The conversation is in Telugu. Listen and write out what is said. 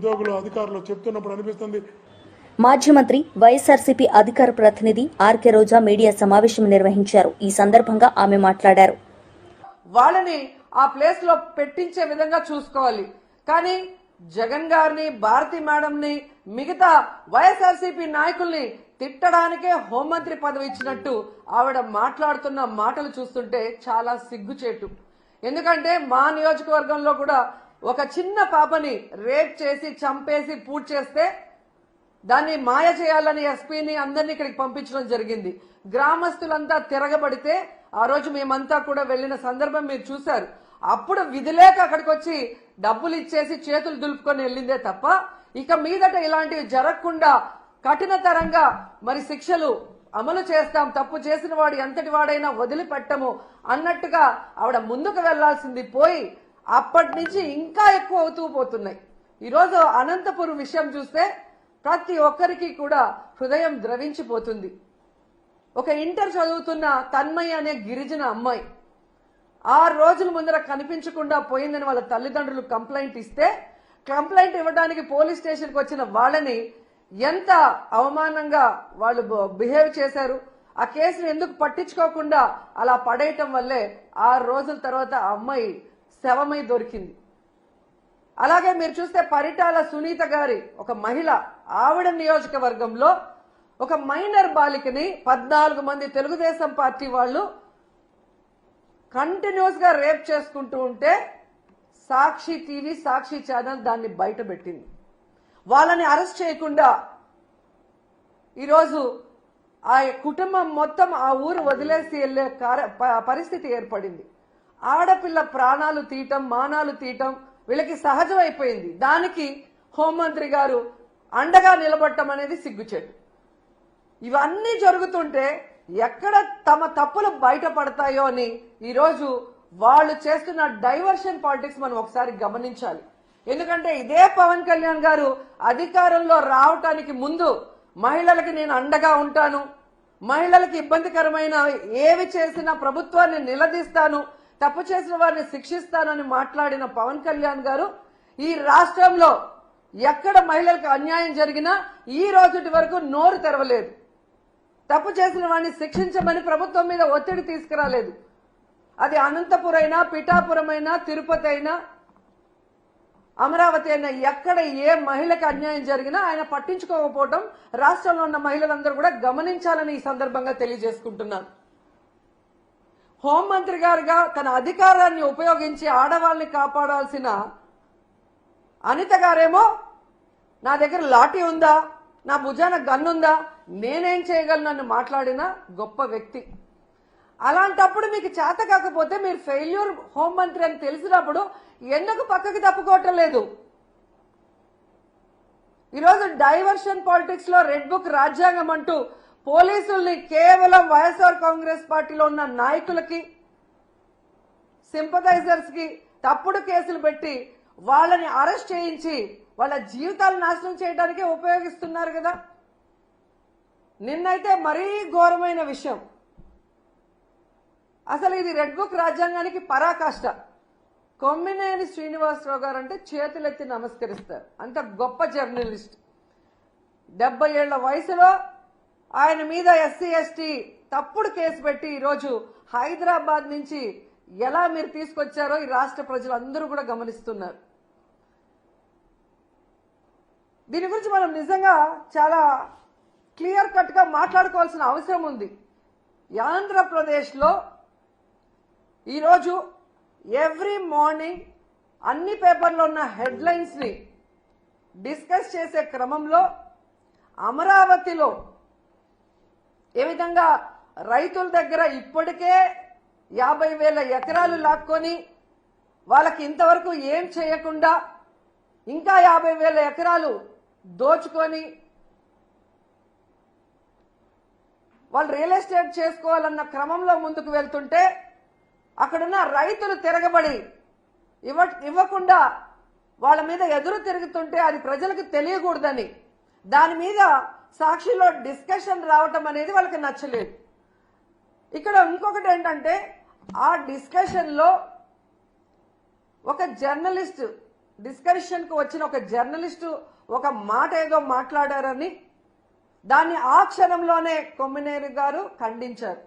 ఉద్యోగులు అధికారులు చెప్తున్నప్పుడు అనిపిస్తుంది. మాజీ మంత్రి వైఎస్ఆర్సీపీ అధికార ప్రతినిధి ఆర్కే రోజా మీడియా సమావేశం నిర్వహించారు. ఈ సందర్భంగా ఆమె మాట్లాడారు. వాళ్ళని ఆ ప్లేస్లో పెట్టించే విధంగా చూసుకోవాలి. కానీ జగన్ గారిని భారతి మేడంని మిగతా వైఎస్ఆర్సీపీ నాయకుల్ని తిట్టడానికే హోంమంత్రి పదవి ఇచ్చినట్టు ఆవిడ మాట్లాడుతున్న మాటలు చూస్తుంటే చాలా సిగ్గుచేటు. ఎందుకంటే మా నియోజకవర్గంలో కూడా ఒక చిన్న పాపని రేప్ చేసి చంపేసి పూడ్ చేస్తే దాన్ని మాయ చేయాలని ఎస్పీని అందరినీ ఇక్కడికి పంపించడం జరిగింది. గ్రామస్తులంతా తిరగబడితే ఆ రోజు మేమంతా కూడా వెళ్ళిన సందర్భం మీరు చూశారు. అప్పుడు విధిలేక అక్కడికి వచ్చి డబ్బులు ఇచ్చేసి చేతులు దులుపుకొని వెళ్ళిందే తప్ప ఇక మీదట ఇలాంటివి జరగకుండా కఠినతరంగా మరి శిక్షలు అమలు చేస్తాం తప్పు చేసిన వాడు ఎంతటి వాడైనా వదిలిపెట్టము అన్నట్టుగా ఆవిడ ముందుకు వెళ్ళాల్సింది పోయి అప్పటి నుంచి ఇంకా ఎక్కువ అవుతూ పోతున్నాయి. ఈరోజు అనంతపురం విషయం చూస్తే ప్రతి ఒక్కరికి కూడా హృదయం ద్రవించిపోతుంది. ఒక ఇంటర్ చదువుతున్న తన్మయ్య అనే గిరిజన అమ్మాయి ఆరు రోజుల ముందర కనిపించకుండా పోయిందని వాళ్ళ తల్లిదండ్రులు కంప్లైంట్ ఇస్తే కంప్లైంట్ ఇవ్వడానికి పోలీస్ స్టేషన్కి వచ్చిన వాళ్ళని ఎంత అవమానంగా వాళ్ళు బిహేవ్ చేశారు ఆ కేసును ఎందుకు పట్టించుకోకుండా అలా పడేయటం వల్లే ఆరు రోజుల తర్వాత ఆ అమ్మాయి శవమై దొరికింది. అలాగే మీరు చూస్తే పరిటాల సునీత గారి ఒక మహిళ ఆవిడ నియోజకవర్గంలో ఒక మైనర్ బాలికని పద్నాలుగు మంది తెలుగుదేశం పార్టీ వాళ్ళు కంటిన్యూస్గా రేప్ చేసుకుంటూ ఉంటే సాక్షి టీవీ సాక్షి ఛానల్ దాన్ని బయట పెట్టింది వాళ్ళని అరెస్ట్ చేయకుండా ఈరోజు ఆ కుటుంబం మొత్తం ఆ ఊరు వదిలేసి వెళ్ళే పరిస్థితి ఏర్పడింది. ఆడపిల్ల ప్రాణాలు తీయటం మానాలు తీయటం వీళ్ళకి సహజమైపోయింది. దానికి హోంమంత్రి గారు అండగా నిలబడటం అనేది సిగ్గుచేటు. ఇవన్నీ జరుగుతుంటే ఎక్కడ తమ తప్పులు బయటపడతాయో అని ఈరోజు వాళ్ళు చేస్తున్న డైవర్షన్ పాలిటిక్స్ మనం ఒకసారి గమనించాలి. ఎందుకంటే ఇదే పవన్ కళ్యాణ్ గారు అధికారంలో రావటానికి ముందు మహిళలకి నేను అండగా ఉంటాను మహిళలకు ఇబ్బందికరమైన ఏవి చేసినా ప్రభుత్వాన్ని నిలదీస్తాను తప్పు చేసిన వారిని శిక్షిస్తానని మాట్లాడిన పవన్ కళ్యాణ్ గారు ఈ రాష్ట్రంలో ఎక్కడ మహిళలకు అన్యాయం జరిగినా ఈ రోజుటి వరకు నోరు తెరవలేదు. తప్పు చేసిన వాడిని శిక్షించమని ప్రభుత్వం మీద ఒత్తిడి తీసుకురాలేదు. అది అనంతపురైనా పిఠాపురమైనా తిరుపతి అయినా అమరావతి అయినా ఎక్కడ ఏ మహిళకు అన్యాయం జరిగినా ఆయన పట్టించుకోకపోవడం రాష్ట్రంలో ఉన్న మహిళలందరూ కూడా గమనించాలని ఈ సందర్భంగా తెలియజేసుకుంటున్నాను. హోంమంత్రి గారుగా తన అధికారాన్ని ఉపయోగించి ఆడవాళ్ళని కాపాడాల్సిన అనిత గారేమో నా దగ్గర లాఠీ ఉందా? నా భుజాన గన్నుందా నేనేం చేయగలను నన్ను మాట్లాడిన గొప్ప వ్యక్తి. అలాంటప్పుడు మీకు చేత కాకపోతే మీరు ఫెయిల్యూర్ హోంమంత్రి అని తెలిసినప్పుడు ఎందుకు పక్కకి తప్పుకోవటం లేదు? ఈరోజు డైవర్షన్ పాలిటిక్స్లో రెడ్ బుక్ రాజ్యాంగం అంటూ పోలీసుల్ని కేవలం వైఎస్ఆర్ కాంగ్రెస్ పార్టీలో ఉన్న నాయకులకి సింపథైజర్స్కి తప్పుడు కేసులు పెట్టి వాళ్ళని అరెస్ట్ చేయించి వాళ్ళ జీవితాలు నాశనం చేయడానికే ఉపయోగిస్తున్నారు కదా? నిన్నైతే మరీ ఘోరమైన విషయం. అసలు ఇది రెడ్ బుక్ రాజ్యాంగానికి పరాకాష్ట. కొమ్మినేని శ్రీనివాసరావు గారు అంటే చేతులెత్తి నమస్కరిస్తారు. అంత గొప్ప జర్నలిస్ట్. డెబ్బై ఏళ్ళ వయసులో ఆయన మీద ఎస్సీ ఎస్టీ తప్పుడు కేసు పెట్టి ఈరోజు హైదరాబాద్ నుంచి ఎలా మీరు తీసుకొచ్చారో ఈ రాష్ట్ర ప్రజలందరూ కూడా గమనిస్తున్నారు. దీని గురించి మనం నిజంగా చాలా క్లియర్ కట్గా మాట్లాడుకోవాల్సిన అవసరం ఉంది. ఆంధ్రప్రదేశ్లో ఈరోజు ఎవ్రీ మార్నింగ్ అన్ని పేపర్లో ఉన్న హెడ్లైన్స్ని డిస్కస్ చేసే క్రమంలో అమరావతిలో ఏ విధంగా రైతుల దగ్గర ఇప్పటికే యాభై వేల ఎకరాలు లాక్కొని వాళ్ళకి ఇంతవరకు ఏం చేయకుండా ఇంకా యాభై వేల ఎకరాలు దోచుకొని వాళ్ళు రియల్ ఎస్టేట్ చేసుకోవాలన్న క్రమంలో ముందుకు వెళ్తుంటే అక్కడున్న రైతులు తిరగబడి ఇవ్వ ఇవ్వకుండా వాళ్ళ మీద ఎదురు తిరుగుతుంటే అది ప్రజలకు తెలియకూడదని. దాని మీద సాక్షిలో డిస్కషన్ రావటం అనేది వాళ్ళకి నచ్చలేదు. ఇక్కడ ఇంకొకటి ఏంటంటే ఆ డిస్కషన్లో ఒక జర్నలిస్ట్ డిస్కషన్కు వచ్చిన ఒక జర్నలిస్టు ఒక మాట ఏదో మాట్లాడారని దాన్ని ఆ క్షణంలోనే కొమ్మినేరు గారు ఖండించారు.